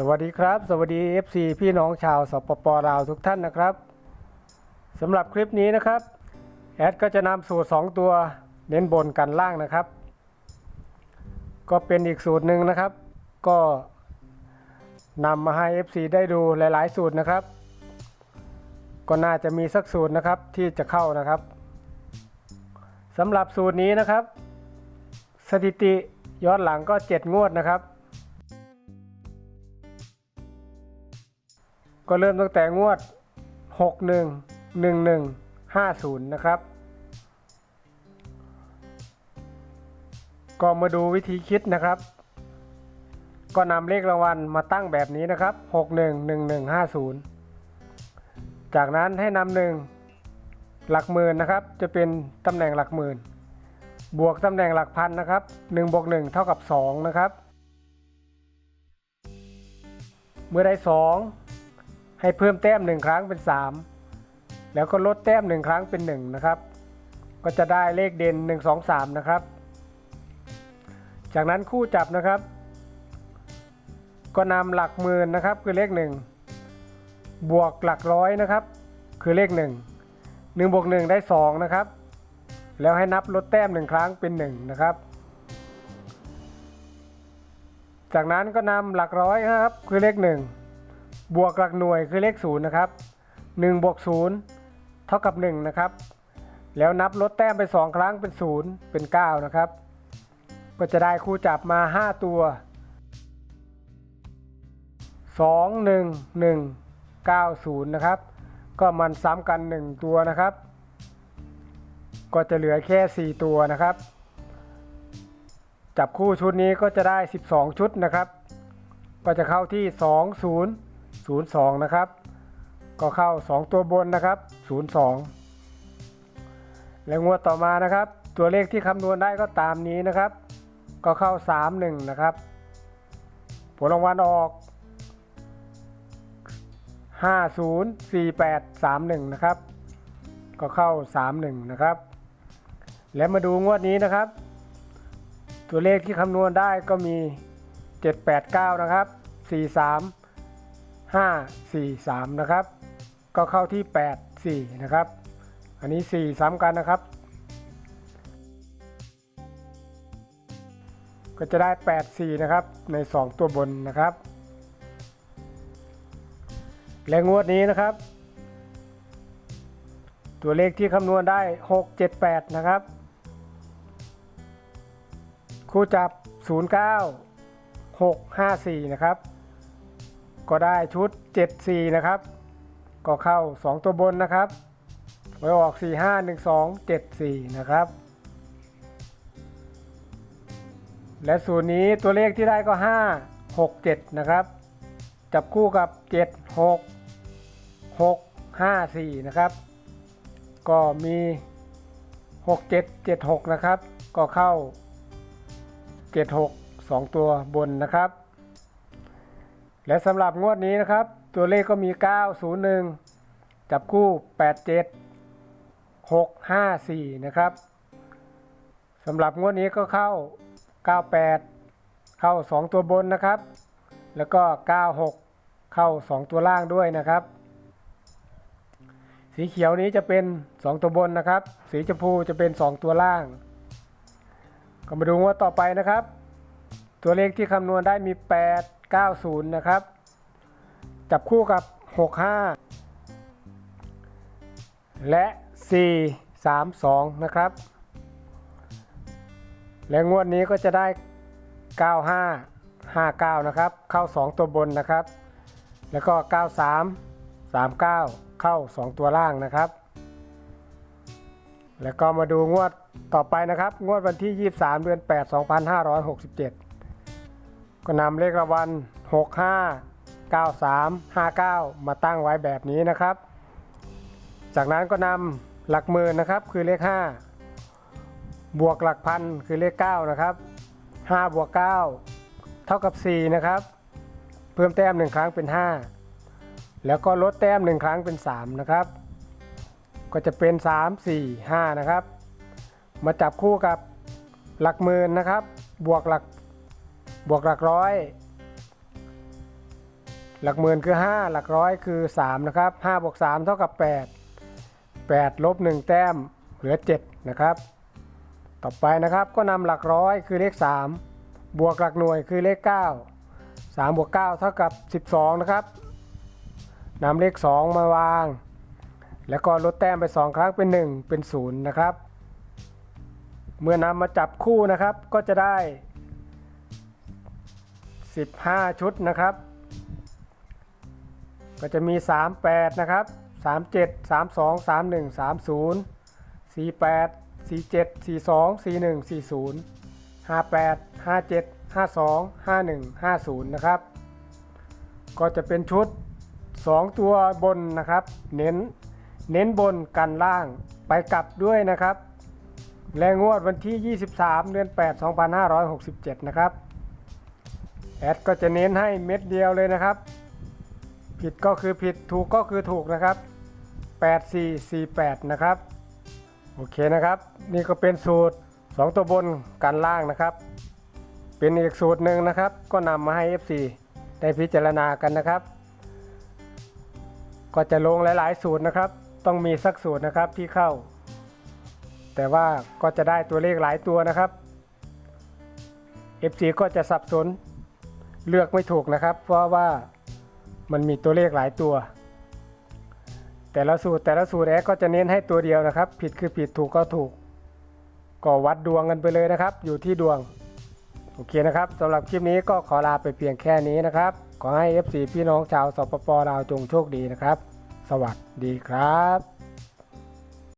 สวัสดีครับ สวัสดี FC พี่น้องชาวสปปลาวทุกท่านนะครับสำหรับคลิปนี้นะครับ แอดก็จะนำสูตร 2 ตัวเน้นบนกันล่างนะครับ ก็เป็นอีกสูตรหนึ่งนะครับ ก็นำมาให้ FC ได้ดูหลาย ๆ สูตรนะครับ ก็น่าจะมีสักสูตรนะครับที่จะเข้านะครับสำหรับสูตรนี้นะครับ สถิติย้อนหลังก็ 7 งวดนะครับ ก็เริ่มตั้งแต่งวด 61 11 50 นะครับ ก็มาดูวิธีคิดนะครับ ก็นำเลขรางวัลมาตั้งแบบนี้นะครับ 611150 จากนั้นให้นำหนึ่งหลักหมื่นนะครับ จะเป็นตำแหน่งหลักหมื่น บวกตำแหน่งหลักพันนะครับ1บวก1เท่ากับ 2 นะครับ เมื่อได้ 2 ให้เพิ่มแต้ม 1 ครั้งเป็น 3 แล้วก็ลดแต้ม 1 ครั้งเป็น 1 นะครับ ก็จะได้เลขเด่น 1 2 3 นะครับ จากนั้นคู่จับนะครับ ก็นำหลักหมื่นนะครับคือเลข 1 บวกหลักร้อยนะครับ คือเลข 1 1บวก1ได้ 2 นะครับ แล้วให้นับลดแต้ม 1 ครั้งเป็น 1 นะครับ จากนั้นก็นำหลักร้อยนะครับคือเลข 1 บวกหลักหน่วยคือเลข0นะครับ1บวก0เท่ากับ1นะครับ แล้วนับลดแต้มไป 2 ครั้งเป็น 0 เป็น 9 นะครับ ก็จะได้คู่จับมา 5 ตัว 2 1 1 9 0 นะครับ ก็มันซ้ำกัน 1 ตัวนะครับ ก็จะเหลือแค่ 4 ตัวนะครับ จับคู่ชุดนี้ก็จะได้ 12 ชุดนะครับ ก็จะเข้าที่ 2 0 0 2 นะครับ ก็เข้า 2 ตัวบนนะครับ 0 2 แล้วงวดต่อมานะครับ ตัวเลขที่คำนวณได้ก็ตามนี้นะครับ ก็เข้า 3 1 นะครับ ผลรางวัลออก 5 0 4 8 3 1 นะครับ ก็เข้า 3 1 นะครับ แล้วมาดูงวดนี้นะครับ ตัวเลขที่คำนวณได้ก็มี 789 นะครับ 43 5 4 3 นะครับ ก็เข้าที่ 8 4 นะครับ อันนี้ 4 ซ้ำกันนะครับ ก็จะได้ 8 4 นะครับ ใน 2 ตัวบนนะครับ และงวดนี้นะครับ ตัวเลขที่คำนวณได้ 6 7 8 นะครับ คู่จับ 09 6 5 4 นะครับ ก็ได้ชุด 7 4 นะครับ ก็เข้า 2 ตัวบนนะครับไว้ออก 4 5 1 2 7 4 นะครับ และสูตรนี้ตัวเลขที่ได้ก็ 5 6 7 นะครับ จับคู่กับ 7 6 6 5 4 นะครับ ก็มี 6 7 7 6 นะครับ ก็เข้า 76 2 ตัวบนนะครับ และสำหรับงวดนี้นะครับ ตัวเลขก็มี 901 จับคู่ 87 654 นะครับสำหรับงวดนี้ก็เข้า 98 เข้า 2 ตัวบนนะครับ แล้วก็ 96 เข้า 2 ตัวล่างด้วยนะครับ สีเขียวนี้จะเป็น 2 ตัวบนนะครับ สีชมพูจะเป็น 2 ตัวล่าง ก็มาดูงวดต่อไปนะครับ ตัวเลขที่คำนวณได้มี 8 9 0 นะครับ จับคู่กับ 65 และ 4 3 2 นะครับ และงวดนี้ก็จะได้ 95 59 นะครับ เข้า 2 ตัวบนนะครับ แล้วก็ 93 39 เข้า 2 ตัวล่างนะครับ แล้วก็มาดูงวดต่อไปนะครับ งวดวันที่ 23 เดือน 8 2567 ก็นำเลขรางวัล65 93 59 มาตั้งไว้แบบนี้นะครับ จากนั้นก็นำหลักหมื่นนะครับคือเลข 5 บวกหลักพันคือเลข 9 นะครับ 5 บวก 9 เท่ากับ 4 นะครับ เพิ่มแต้ม 1 ครั้งเป็น 5 แล้วก็ลดแต้ม 1 ครั้งเป็น 3 นะครับ ก็จะเป็น 3 4 5 นะครับ มาจับคู่กับหลักหมื่นนะครับ บวกหลัก บวกหลักร้อย หลักหมื่นคือ 5 หลักร้อยคือ 3 นะครับ5บวก3เท่ากับ 8 8ลบ1แต้มเหลือ 7 นะครับ ต่อไปนะครับก็นำหลักร้อยคือเลข 3 บวกหลักหน่วยคือเลข 9 3บวก9เท่ากับ 12 นะครับนำเลข 2 มาวาง แล้วก็ลดแต้มไป 2 ครั้งเป็น 1 เป็น 0 นะครับ เมื่อนำมาจับคู่นะครับก็จะได้ 15 ชุดนะครับ ก็จะมี 38 นะครับ 37 32 31 30 48 47 42 41 40 58 57 52 51 50 นะครับ ก็จะเป็นชุด 2 ตัวบนนะครับ เน้นเน้นบนกันล่างไปกลับด้วยนะครับ แรงงวดวันที่ 23 เดือน 8 2567 นะครับ แอดก็จะเน้นให้เม็ดเดียวเลยนะครับ ผิดก็คือผิดถูกก็คือถูกนะครับ 8448 นะครับ โอเคนะครับ นี่ก็เป็นสูตร 2 ตัวบนกันล่างนะครับ เป็นอีกสูตรหนึ่งนะครับ ก็นำมาให้ FC ได้พิจารณากันนะครับ ก็จะลงหลาย ๆ สูตรนะครับ ต้องมีสักสูตรนะครับที่เข้า แต่ว่าก็จะได้ตัวเลขหลายตัวนะครับ FC ก็จะสับสน เลือกไม่ถูกนะครับ เพราะว่ามันมีตัวเลขหลายตัว แต่ละสูตรแต่ละสูตรแอดก็จะเน้นให้ตัวเดียวนะครับ ผิดคือผิดถูกก็ถูก ก็วัดดวงกันไปเลยนะครับ อยู่ที่ดวง โอเคนะครับสำหรับคลิปนี้ก็ขอลาไปเพียงแค่นี้นะครับ ขอให้ FC พี่น้องชาวสปปลาวจงโชคดีนะครับ สวัสดีครับ